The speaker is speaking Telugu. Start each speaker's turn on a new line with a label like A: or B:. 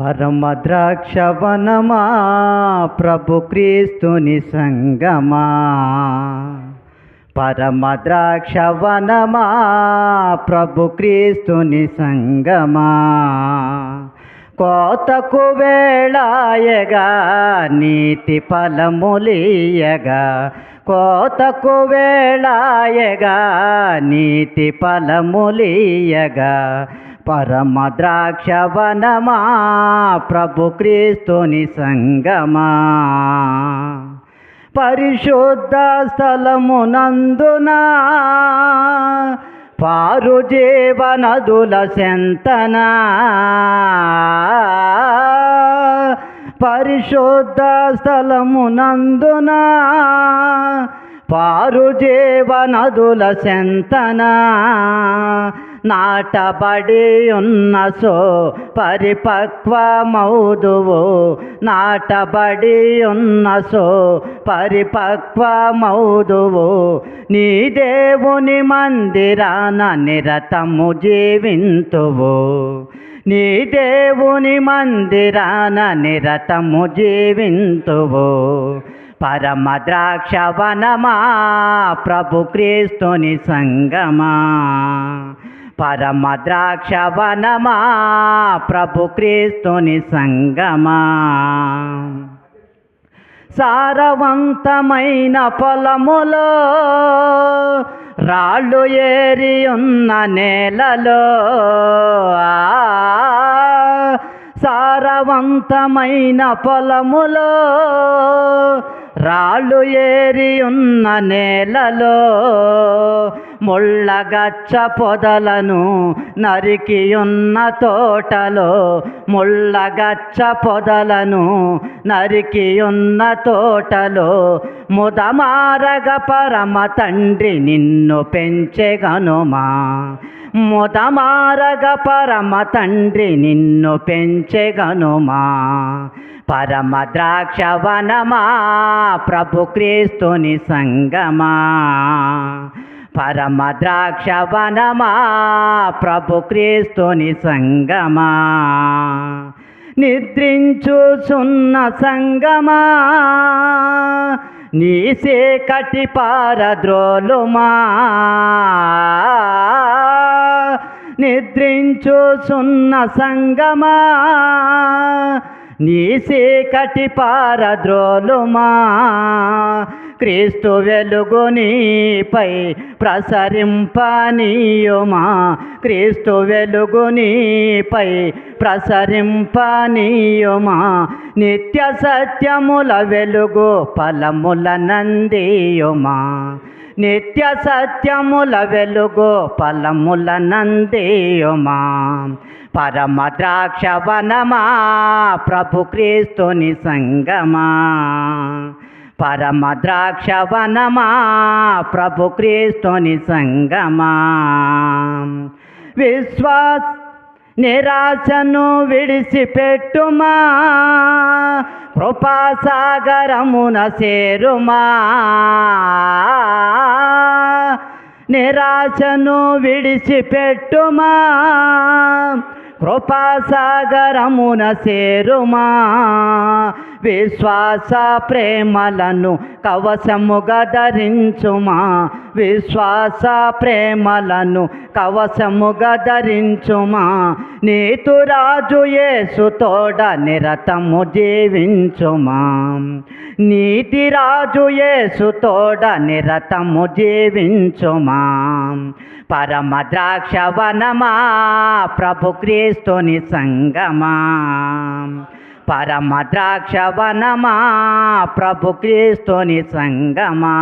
A: పరమ ద్రాక్షవనమా ప్రభు క్రీస్తుని సంగమా? పరమ ద్రాక్షవనమా ప్రభు క్రీస్తుని సంగమా? కోతకు వేళాయగా నీతి ఫలములీయగా కోతకు వేళాయగా నీతి ఫలములీయగా పరమ ద్రాక్షవనమా ప్రభు క్రీస్తుని సంగమా? పరిశుద్ధ స్థలమునందున? పారు జీవనదుల సెంతన పరిశుద్ధ స్థలమునందున? పారు జీవనదుల సెంతన నాటబడి ఉన్న సో పరిపక్వమౌదువు నాటబడి ఉన్న సో పరిపక్వమౌదువు. నీ దేవుని మందిరాన నిరతము జీవింతువు. నీ దేవుని మందిరాన నిరతము జీవింతువు. పరమ ద్రాక్షవనమా ప్రభు క్రీస్తుని సంగమా? పరమ ద్రాక్షవనమా ప్రభు క్రీస్తుని సంగమా? సారవంతమైన పొలములో రాళ్ళు ఏరి ఉన్న నేలలో సారవంతమైన పొలములో రాళ్ళు ఏరి ఉన్న నేలలో ముళ్ళగచ్చ పొదలను నరికి ఉన్న తోటలో ముళ్ళగచ్చ పొదలను నరికి ఉన్న తోటలో ముదమారగ పరమ తండ్రి నిన్ను పెంచెగనుమా. ముదమారగ పరమ తండ్రి నిన్ను పెంచెగనుమా. పరమ ద్రాక్షవనమా ప్రభు క్రీస్తుని సంగమా. పరమ ద్రాక్షవనమా ప్రభు క్రీస్తుని సంగమా? నిద్రించుచున్న సంగమా? నీసే కటి పారద్రోలుమా? నిద్రించుచున్న సంగమా? నీ సేకటి పారద్రోలుమా. క్రీస్తు వెలుగు నీపై ప్రసరింపనీయుమా. క్రీస్తు వెలుగు నీపై ప్రసరింపనీయుమా. నిత్య సత్యముల వెలుగు ఫలముల నందియుమా. నిత్య సత్యముల వెలుగు ఫలముల నందేయుమా పరమ ద్రాక్షవనమా ప్రభు క్రీస్తుని సంగమా. పరమ ద్రాక్ష వనమా ప్రభు క్రీస్తుని సంగమా. విశ్వాస నిరాశను విడిచిపెట్టుమా? కృపాసాగరమున సేరుమా నిరాశను విడిచిపెట్టుమా? కృపాసాగరమున సేరుమా విశ్వాస ప్రేమలను కవసముగా ధరించుమా. విశ్వాస ప్రేమలను కవసముగా ధరించుమా. నీతురాజు యేసు తోడ నిరతము జీవించుమా. నీతిరాజు యేసు తోడ నిరతము జీవించుమా. పరమ ద్రాక్షవనమా ప్రభు క్రీస్తుని సంగమా. పరమ ద్రాక్షవనమా ప్రభు క్రీస్తుని సంగమా.